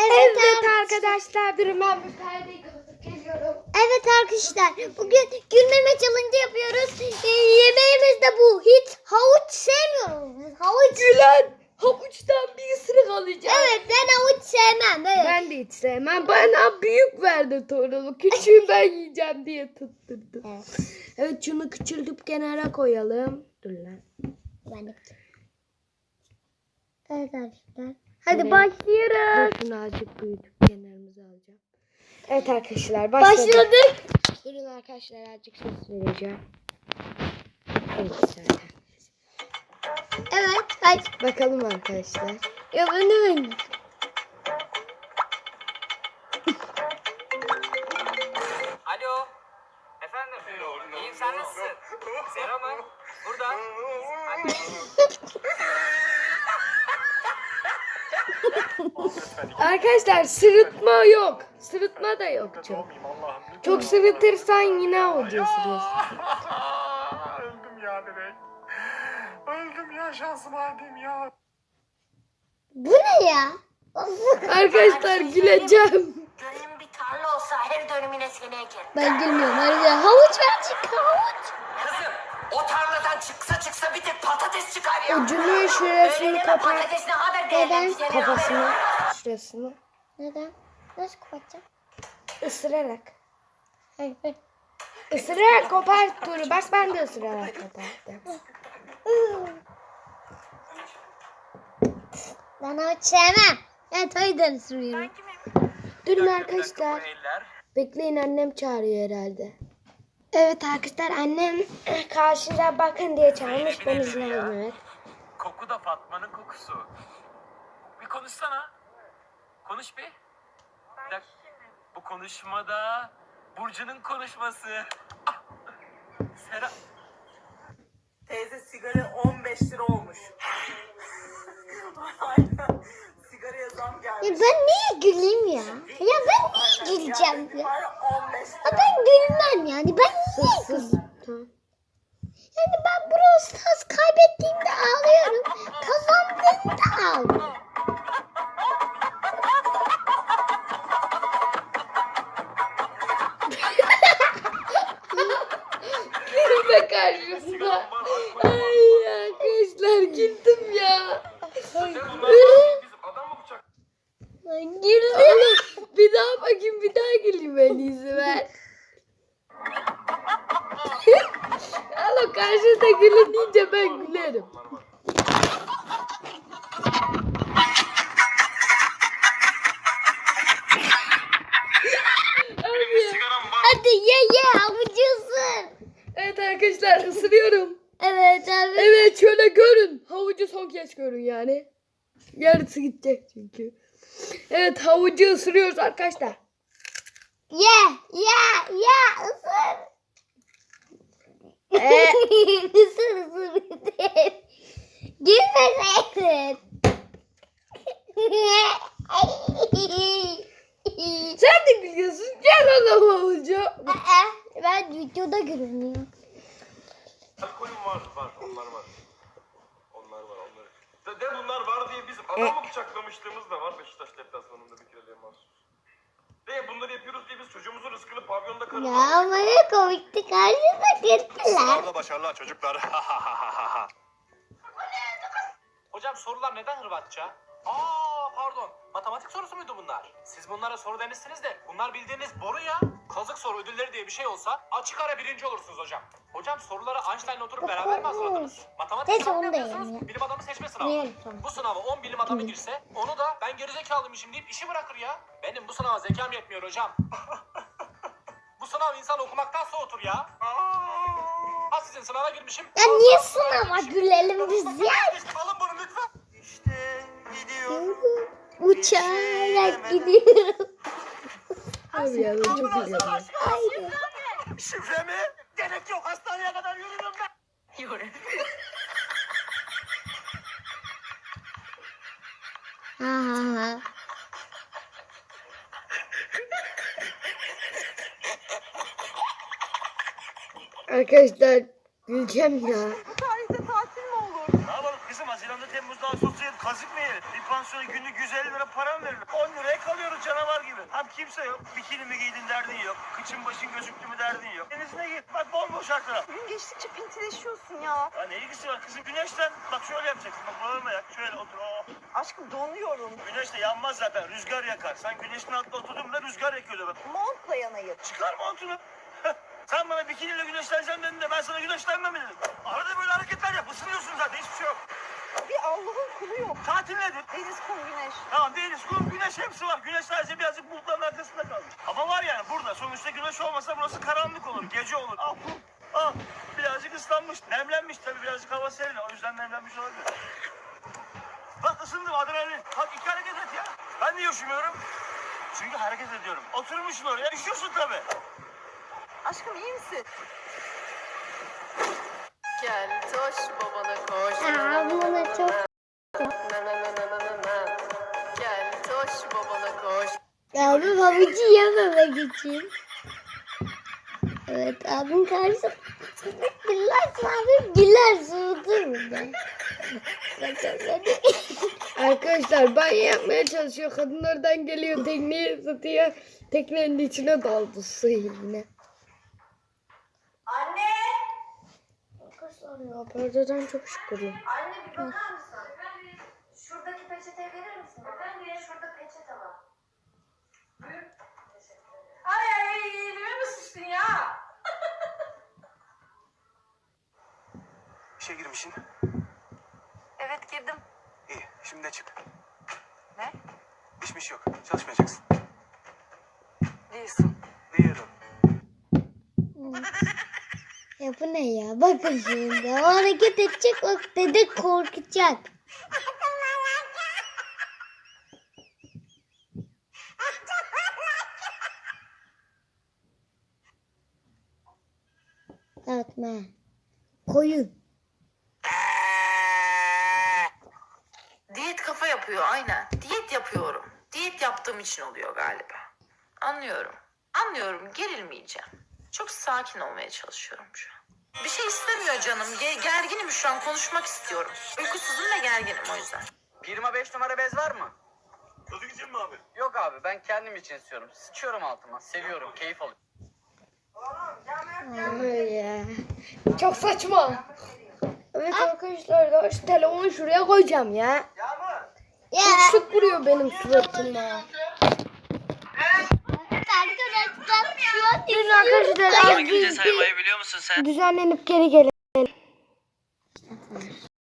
Evet, Evet ar- arkadaşlar durun ben bir perdeyi kapatıp geliyorum. evet arkadaşlar bugün gülmeme challenge yapıyoruz. Ee, yemeğimiz de bu. Hiç havuç sevmiyoruz biz. Havuç. Gülen havuçtan bir ısırık alacağım. Evet ben havuç sevmem. Evet. Ben de hiç sevmem. Bana büyük verdi torunu. Küçüğü ben yiyeceğim diye tutturdu. Evet. Evet şunu küçültüp kenara koyalım. Dur lan. Ben de. Evet arkadaşlar. Hadi Evet. başlıyoruz. Şunu azıcık büyütüp kenarımıza alacağım. Evet arkadaşlar başladık. Başladık. Durun arkadaşlar azıcık ses vereceğim. Evet zaten. Evet. Hadi. Bakalım arkadaşlar. Ya ben ben. Alo. Efendim. İyiyim sen nasılsın? Mu? Burada. Anne. Arkadaşlar sırıtma yok. Sırıtma da yok çok. Çok sırıtırsan yine ısırıyorsun. Öldüm ya direkt. Öldüm ya şansıma hadi ya. Bu ne ya? Arkadaşlar güleceğim. Gönlüm bir tarla olsa her dönümüne seni ekerim. Ben gülmüyorum. Havuç ver çık havuç. O tarladan çıksa çıksa bir tek patates çıkar ya. Ucunu şurasını kapat. patatesine haber Neden? Kafasını şurasını Neden? Nasıl kapatacağım? ısırarak. Hayır, hayır. Isırarak kopart Turu. Bak ben de ısırarak koparttım. Ben havuç sevmem. Evet o yüzden sürüyorum. Durun arkadaşlar. Bekleyin annem çağırıyor herhalde. Evet arkadaşlar annem karşıda bakın diye çağırmış. Ben izin aldım evet. Koku da Fatma'nın kokusu. Bir konuşsana. Konuş bir. Bir. Bu konuşmada Burcu'nun konuşması. Ah! Sera... Teyze sigara 15 lira olmuş. Aynen. Ya ben niye güleyim ya? Ya ben niye güleceğim ya? Var 15 Ya ben gülmem yani. Ben niye güleyim? Yani ben Brawl Stars kaybettiğimde ağlıyorum. Kazandığımda ağlıyorum. Ben güldüm. bir daha bakayım bir daha güleyim en iyisi ver. Al o karşıda gülün deyince ben gülerim. Hadi ye ye havucusun. Evet arkadaşlar ısırıyorum. Evet abi. Evet şöyle görün. Havucu son kez görün yani. Yarısı gidecek çünkü. Evet havucu ısırıyoruz arkadaşlar. Ye ye ye ısır. Ee, ısır ısır. Gülmeseydin. sen de gülüyorsun. Gel oğlum havucu. Aa, ben videoda görünüyorum. Alkolüm var var onlar var. Onlar var onlar. De, de bunlar var diye adamı bıçaklamışlığımız da var Beşiktaş deplasmanında bir kereliğe mahsus. De bunları yapıyoruz diye biz çocuğumuzun rızkını pavyonda Ya ama ne komikti karşıda kırptılar. Sınavda başarılar çocuklar. Hocam sorular neden Hırvatça? Aa pardon. Matematik sorusu muydu bunlar? Siz bunlara soru demişsiniz de bunlar bildiğiniz boru ya. Kazık soru ödülleri diye bir şey olsa açık ara birinci olursunuz hocam. Hocam soruları Einstein'la oturup beraber mi hazırladınız? Matematik Neyse, sınavı onu da yapıyorsunuz? yani. Bilim adamı seçme sınavı. Bu sınava 10 bilim adamı girse onu da ben gerizekalıymışım deyip işi bırakır ya. Benim bu sınava zekam yetmiyor hocam. bu sınav insan okumaktan soğutur ya. Ha sizin sınava girmişim. Ya niye sınava gülelim biz ya? Alın bunu Uçarak gidiyorum. Abi ya ben çok gülüyorum. Hayır. Şifre mi? Gerek yok hastaneye kadar yürürüm ben. Yürü. Ha ha ha. Arkadaşlar güleceğim ya. Bu tarihte tatil mi olur? Ne yapalım kızım Haziran'da Temmuz'da Ağustos'ta Kazık mı yiyelim? Bir pansiyona günlük 150 lira para mı verilir? 10 liraya kalıyoruz canavar gibi. Hem kimse yok. Bikini mi giydin derdin yok. Kıçın başın gözüktü mü derdin yok. Denizine git. Bak bomboş taraf. Gün geçtikçe pintileşiyorsun ya. Ya ne ilgisi var kızım güneşten? Bak şöyle yapacaksın. Bak bağırma ya. Şöyle otur. Oh. Aşkım donuyorum. Güneş de yanmaz zaten. Rüzgar yakar. Sen güneşin altında oturdun da rüzgar yakıyordu bak. Montla yanayım. Çıkar montunu. Sen bana bikiniyle güneşleneceğim dedin de ben sana güneşlenmem dedim. Arada böyle hareketler yap. Isınıyorsun zaten. Hiçbir şey yok. Bir Allah'ın kulu yok. Tatil nedir? Deniz, kum, güneş. Tamam deniz, kum, güneş hepsi var. Güneş sadece birazcık bulutların arkasında kalmış. Ama var yani burada. Sonuçta güneş olmasa burası karanlık olur. Gece olur. Ah, kum. ah birazcık ıslanmış. Nemlenmiş tabii birazcık hava serin. O yüzden nemlenmiş olabilir. Bak ısındım adrenalin. Bak iki hareket et ya. Ben niye üşümüyorum? Çünkü hareket ediyorum. Oturmuşsun oraya. Üşüyorsun tabii. Aşkım iyi misin? Gel toş babana koş. Aa, buna çok Na na na na na na. Gel toş babana koş. Abim havucu yememek için. Evet abim karşı gülersin abim güler soğutur burada. Arkadaşlar banyo yapmaya çalışıyor. Kadın oradan geliyor tekneyi ısıtıyor. Teknenin içine daldı su yine. Anne! Arkadaşlar ya perdeden çok şükürüm. Anne bir bakar mısın? Şuradaki peçeteyi verir misin? Şurada peçete var. Buyur. Ay ay ay elime mi sıçtın ya? İşe girmişsin. Evet girdim. İyi. Şimdi de çık. Ne? İşmiş yok. Çalışmayacaksın. Değilsin. Diyorum. Ya bu ne ya? Bakın şimdi. O hareket edecek bak dede korkacak. Dağıtma. Koyun. Diyet kafa yapıyor aynen. Diyet yapıyorum. Diyet yaptığım için oluyor galiba. Anlıyorum. Anlıyorum gerilmeyeceğim. Çok sakin olmaya çalışıyorum şu an. Bir şey istemiyor canım. Ge- gerginim şu an konuşmak istiyorum. Uykusuzum ve gerginim o yüzden. Firma 5 numara bez var mı? Çocuk için mi abi? Yok abi ben kendim için istiyorum. Sıçıyorum altıma. Seviyorum. Keyif alıyorum. Ay ya. Çok saçma. Evet arkadaşlar da şu telefonu şuraya koyacağım ya. Ya. Çok sık vuruyor benim suratıma. Biz arkadaşlar az bir, bir biliyor musun sen? düzenlenip geri gelelim.